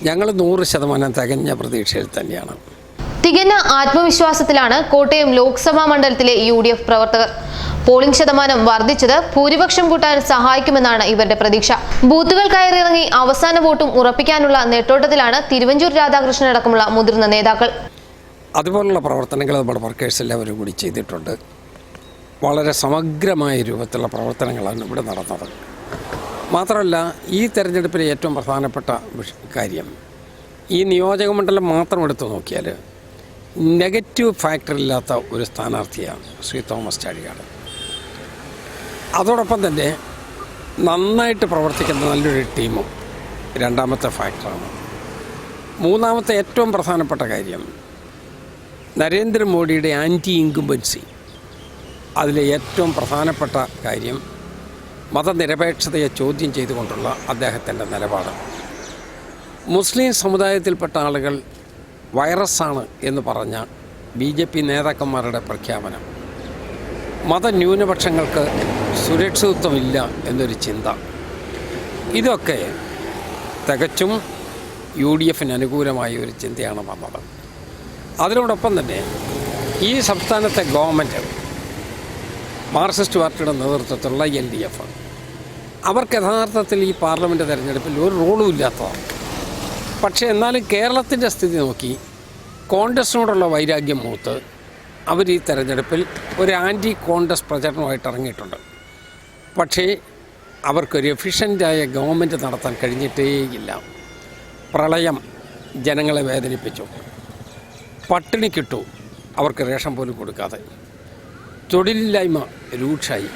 ഞങ്ങൾ നൂറ് ശതമാനം തികഞ്ഞ പ്രതീക്ഷയിൽ തന്നെയാണ്. തികഞ്ഞ ആത്മവിശ്വാസത്തിലാണ് കോട്ടയം ലോക്സഭാ മണ്ഡലത്തിലെ യു ഡി എഫ് പ്രവർത്തകർ. പോളിംഗ് ശതമാനം വർദ്ധിച്ചത് ഭൂരിപക്ഷം കൂട്ടാൻ സഹായിക്കുമെന്നാണ് ഇവരുടെ പ്രതീക്ഷ. ബൂത്തുകൾ കയറിയിറങ്ങി അവസാന വോട്ടും ഉറപ്പിക്കാനുള്ള നെട്ടോട്ടത്തിലാണ് തിരുവഞ്ചൂർ രാധാകൃഷ്ണൻ അടക്കമുള്ള മുതിർന്ന നേതാക്കൾ. അതുപോലുള്ള പ്രവർത്തനങ്ങൾ നമ്മുടെ വർക്കേഴ്സ് എല്ലാവരും കൂടി ചെയ്തിട്ടുണ്ട്. വളരെ സമഗ്രമായ രൂപത്തിലുള്ള പ്രവർത്തനങ്ങളാണ് ഇവിടെ നടന്നത്. മാത്രമല്ല ഈ തെരഞ്ഞെടുപ്പിലെ ഏറ്റവും പ്രധാനപ്പെട്ട കാര്യം ഈ നിയോജകമണ്ഡലം മാത്രം എടുത്തു നോക്കിയാൽ നെഗറ്റീവ് ഫാക്ടർ ഇല്ലാത്ത ഒരു സ്ഥാനാർത്ഥിയാണ് ശ്രീ തോമസ് ചാഴികാട് അതോടൊപ്പം തന്നെ നന്നായിട്ട് പ്രവർത്തിക്കുന്ന നല്ലൊരു ടീമും രണ്ടാമത്തെ ഫാക്ടറാണ് മൂന്നാമത്തെ ഏറ്റവും പ്രധാനപ്പെട്ട കാര്യം നരേന്ദ്രമോദിയുടെ ആന്റി ഇൻകുംബൻസി അതിലെ ഏറ്റവും പ്രധാനപ്പെട്ട കാര്യം മതനിരപേക്ഷതയെ ചോദ്യം ചെയ്തുകൊണ്ടുള്ള അദ്ദേഹത്തിന്റെ നിലപാട്. മുസ്ലിം സമുദായത്തിൽപ്പെട്ട ആളുകൾ വൈറസാണ് എന്ന് പറഞ്ഞ ബി ജെ പി നേതാക്കന്മാരുടെ പ്രഖ്യാപനം. മതന്യൂനപക്ഷങ്ങൾക്ക് സുരക്ഷിതത്വമില്ല എന്നൊരു ചിന്ത. ഇതൊക്കെ തികച്ചും യു ഡി എഫിന് അനുകൂലമായ ഒരു ചിന്തയാണ് വന്നത്. അതിനോടൊപ്പം തന്നെ ഈ സംസ്ഥാനത്തെ ഗവൺമെന്റ് മാർക്സിസ്റ്റ് പാർട്ടിയുടെ നേതൃത്വത്തിലുള്ള എൽ ഡി എഫ്. അവർക്ക് യഥാർത്ഥത്തിൽ ഈ പാർലമെന്റ് തിരഞ്ഞെടുപ്പിൽ ഒരു റോളും ഇല്ലാത്തതാണ് പക്ഷേ എന്നാലും കേരളത്തിന്റെ സ്ഥിതി നോക്കി കോൺഗ്രസിനോടുള്ള വൈരാഗ്യം മൂത്ത് അവർ ഈ തെരഞ്ഞെടുപ്പിൽ ഒരു ആന്റി കോൺഗ്രസ് പ്രചരണമായിട്ട് ഇറങ്ങിയിട്ടുണ്ട്. പക്ഷേ അവർക്കൊരു എഫിഷ്യന്റായ ഗവൺമെന്റ് നടത്താൻ കഴിഞ്ഞിട്ടേയില്ല പ്രളയം ജനങ്ങളെ വേദനിപ്പിച്ചു. പട്ടിണി കിട്ടു അവർക്ക് റേഷൻ പോലും കൊടുക്കാതെ. തൊഴിലില്ലായ്മ രൂക്ഷായി.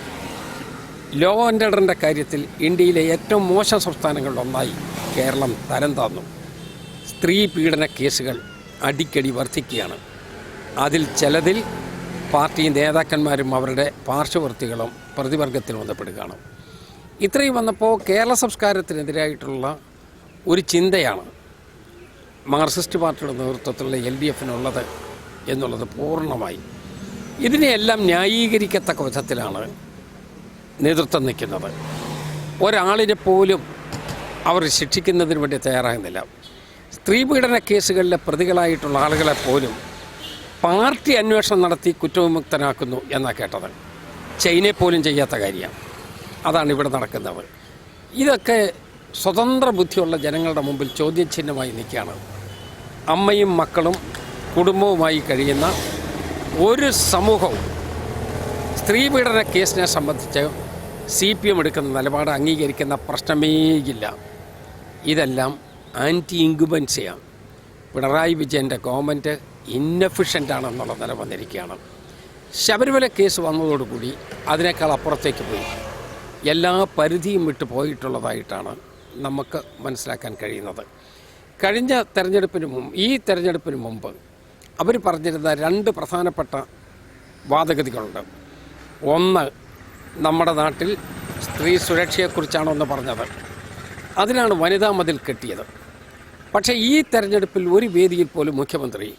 ലോ ആൻഡ് ഓർഡറിന്റെ കാര്യത്തിൽ ഇന്ത്യയിലെ ഏറ്റവും മോശം സംസ്ഥാനങ്ങളിലൊന്നായി കേരളം തരം താന്നു സ്ത്രീ പീഡന കേസുകൾ അടിക്കടി വർദ്ധിക്കുകയാണ് അതിൽ ചിലതിൽ പാർട്ടി നേതാക്കന്മാരും അവരുടെ പാർശ്വവർത്തികളും പ്രതിവർഗത്തിൽ ബന്ധപ്പെടുകയാണ് ഇത്രയും വന്നപ്പോൾ കേരള സംസ്കാരത്തിനെതിരായിട്ടുള്ള ഒരു ചിന്തയാണ് മാർക്സിസ്റ്റ് പാർട്ടിയുടെ നേതൃത്വത്തിലുള്ള എൽ ഡി എഫിനുള്ളത് എന്നുള്ളത് പൂർണമായി. ഇതിനെയെല്ലാം ന്യായീകരിക്കത്തക്ക വിധത്തിലാണ് നേതൃത്വം നിൽക്കുന്നത്. ഒരാളിനെ പോലും അവർ ശിക്ഷിക്കുന്നതിന് വേണ്ടി തയ്യാറാകുന്നില്ല. സ്ത്രീ പീഡന കേസുകളിലെ പ്രതികളായിട്ടുള്ള ആളുകളെ പോലും പാർട്ടി അന്വേഷണം നടത്തി കുറ്റവിമുക്തനാക്കുന്നു എന്നാണ് കേട്ടത്. ചൈനയെ പോലും ചെയ്യാത്ത കാര്യമാണ് അതാണ് ഇവിടെ നടക്കുന്നത്. ഇതൊക്കെ സ്വതന്ത്ര ബുദ്ധിയുള്ള ജനങ്ങളുടെ മുമ്പിൽ ചോദ്യചിഹ്നമായി നിൽക്കുകയാണ്. അമ്മയും മക്കളും കുടുംബവുമായി കഴിയുന്ന ഒരു സമൂഹവും സ്ത്രീ പീഡന കേസിനെ സംബന്ധിച്ച് സി പി എം എടുക്കുന്ന നിലപാട് അംഗീകരിക്കുന്ന പ്രശ്നമേയില്ല ഇതെല്ലാം ആന്റി ഇൻകുബൻസിയാണ് പിണറായി വിജയന്റെ ഗവൺമെന്റ് ഇന്നഫിഷ്യന്റ് ആണെന്നുള്ള നില വന്നിരിക്കുകയാണ്. ശബരിമല കേസ് വന്നതോടുകൂടി അതിനേക്കാൾ അപ്പുറത്തേക്ക് പോയി. എല്ലാ പരിധിയും വിട്ട് പോയിട്ടുള്ളതായിട്ടാണ് നമുക്ക് മനസ്സിലാക്കാൻ കഴിയുന്നത്. കഴിഞ്ഞ തെരഞ്ഞെടുപ്പിന് മുമ്പ് ഈ തെരഞ്ഞെടുപ്പിന് മുമ്പ് അവർ പറഞ്ഞിരുന്ന രണ്ട് പ്രധാനപ്പെട്ട വാദഗതികളുണ്ട്. ഒന്ന് നമ്മുടെ നാട്ടിൽ സ്ത്രീ സുരക്ഷയെക്കുറിച്ചാണ് ഒന്ന് പറഞ്ഞത്. അതിനാണ് വനിതാ മതിൽ കെട്ടിയത്. പക്ഷേ ഈ തെരഞ്ഞെടുപ്പിൽ ഒരു വേദിയിൽ പോലും മുഖ്യമന്ത്രി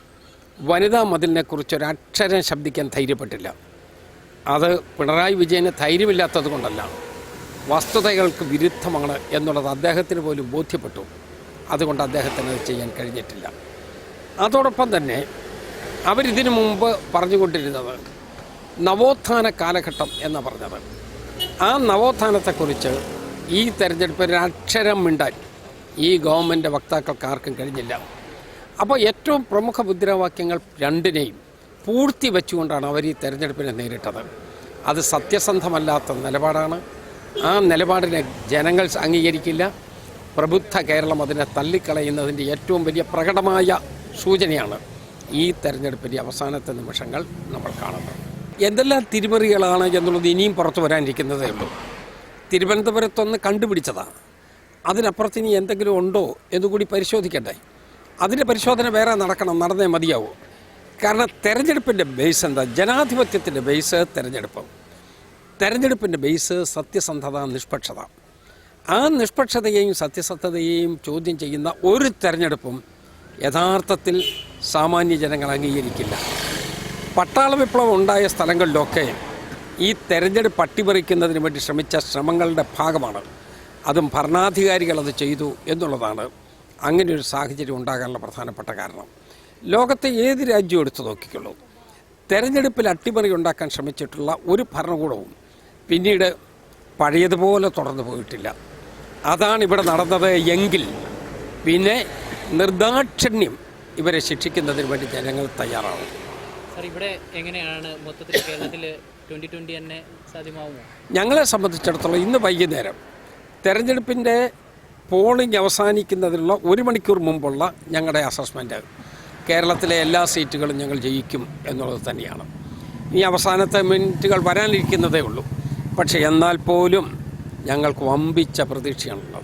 വനിതാ മതിലിനെക്കുറിച്ച് ഒരു അക്ഷരം ശബ്ദിക്കാൻ ധൈര്യപ്പെട്ടില്ല. അത് പിണറായി വിജയന് ധൈര്യമില്ലാത്തത് കൊണ്ടല്ല. വസ്തുതകൾക്ക് വിരുദ്ധമാണ് എന്നുള്ളത് അദ്ദേഹത്തിന് പോലും ബോധ്യപ്പെട്ടു. അതുകൊണ്ട് അദ്ദേഹത്തിന് അത് ചെയ്യാൻ കഴിഞ്ഞിട്ടില്ല. അതോടൊപ്പം തന്നെ അവരിതിനു മുമ്പ് പറഞ്ഞുകൊണ്ടിരുന്നത് നവോത്ഥാന കാലഘട്ടം എന്ന് പറഞ്ഞത്. ആ നവോത്ഥാനത്തെക്കുറിച്ച് ഈ തെരഞ്ഞെടുപ്പിൽ അക്ഷരം മിണ്ടാൻ ഈ ഗവൺമെന്റ് വക്താക്കൾക്ക് ആർക്കും കഴിഞ്ഞില്ല. അപ്പോൾ ഏറ്റവും പ്രമുഖ മുദ്രാവാക്യങ്ങൾ രണ്ടിനെയും പൂഴ്ത്തി വെച്ചുകൊണ്ടാണ് അവർ ഈ തെരഞ്ഞെടുപ്പിനെ നേരിട്ടത്. അത് സത്യസന്ധമല്ലാത്ത നിലപാടാണ്. ആ നിലപാടിനെ ജനങ്ങൾ അംഗീകരിക്കില്ല. പ്രബുദ്ധ കേരളം അതിനെ തള്ളിക്കളയുന്നതിന്റെ ഏറ്റവും വലിയ പ്രകടമായ സൂചനയാണ് ഈ തെരഞ്ഞെടുപ്പിന്റെ അവസാനത്തെ നിമിഷങ്ങൾ നമ്മൾ കാണുന്നത്. എന്തെല്ലാം തിരിമറികളാണ് എന്നുള്ളത് ഇനിയും പുറത്തു വരാനിരിക്കുന്നതേ ഉള്ളൂ. തിരുവനന്തപുരത്തൊന്ന് കണ്ടുപിടിച്ചതാണ്. അതിനപ്പുറത്ത് ഇനി എന്തെങ്കിലും ഉണ്ടോ എന്നുകൂടി പരിശോധിക്കണ്ടേ. അതിന്റെ പരിശോധന വേറെ നടക്കണം നടന്നേ മതിയാവൂ. കാരണം തെരഞ്ഞെടുപ്പിന്റെ ബേസ് എന്താ? ജനാധിപത്യത്തിന്റെ ബേസ് തെരഞ്ഞെടുപ്പ്. തെരഞ്ഞെടുപ്പിന്റെ ബേസ് സത്യസന്ധത നിഷ്പക്ഷത. ആ നിഷ്പക്ഷതയെയും സത്യസന്ധതയെയും ചോദ്യം ചെയ്യുന്ന ഒരു തെരഞ്ഞെടുപ്പും യഥാർത്ഥത്തിൽ സാമാന്യ ജനങ്ങൾ അംഗീകരിക്കില്ല. പട്ടാള വിപ്ലവം ഉണ്ടായ സ്ഥലങ്ങളിലൊക്കെ ഈ തെരഞ്ഞെടുപ്പ് അട്ടിമറിക്കുന്നതിന് വേണ്ടി ശ്രമിച്ച ശ്രമങ്ങളുടെ ഭാഗമാണ്. അതും ഭരണാധികാരികൾ അത് ചെയ്തു എന്നുള്ളതാണ് അങ്ങനെ ഒരു സാഹചര്യം ഉണ്ടാകാനുള്ള പ്രധാനപ്പെട്ട കാരണം. ലോകത്തെ ഏത് രാജ്യവും എടുത്തു നോക്കിക്കുള്ളൂ തെരഞ്ഞെടുപ്പിൽ അട്ടിമറി ഉണ്ടാക്കാൻ ശ്രമിച്ചിട്ടുള്ള ഒരു ഭരണകൂടവും പിന്നീട് പഴയതുപോലെ തുടർന്നു പോയിട്ടില്ല. അതാണ് ഇവിടെ നടന്നത് എങ്കിൽ പിന്നെ നിർദാക്ഷിണ്യം ഇവരെ ശിക്ഷിക്കുന്നതിന് വേണ്ടി ജനങ്ങൾ തയ്യാറാവും. ഇവിടെ എങ്ങനെയാണ് മൊത്തത്തിൽ കേരളത്തിൽ ട്വന്റി ട്വന്റി തന്നെ സാധ്യമാവുമോ? ഞങ്ങളെ സംബന്ധിച്ചിടത്തോളം ഇന്ന് വൈകുന്നേരം തെരഞ്ഞെടുപ്പിന്റെ പോളിംഗ് അവസാനിക്കുന്നതിനുള്ള ഒരു മണിക്കൂർ മുമ്പുള്ള ഞങ്ങളുടെ അസസ്മെന്റ് കേരളത്തിലെ എല്ലാ സീറ്റുകളും ഞങ്ങൾ ജയിക്കും എന്നുള്ളത് തന്നെയാണ്. ഈ അവസാനത്തെ മിനിറ്റുകൾ വരാനിരിക്കുന്നതേ ഉള്ളൂ. പക്ഷേ എന്നാൽ പോലും ഞങ്ങൾക്ക് വമ്പിച്ച പ്രതീക്ഷയാണുള്ളത്.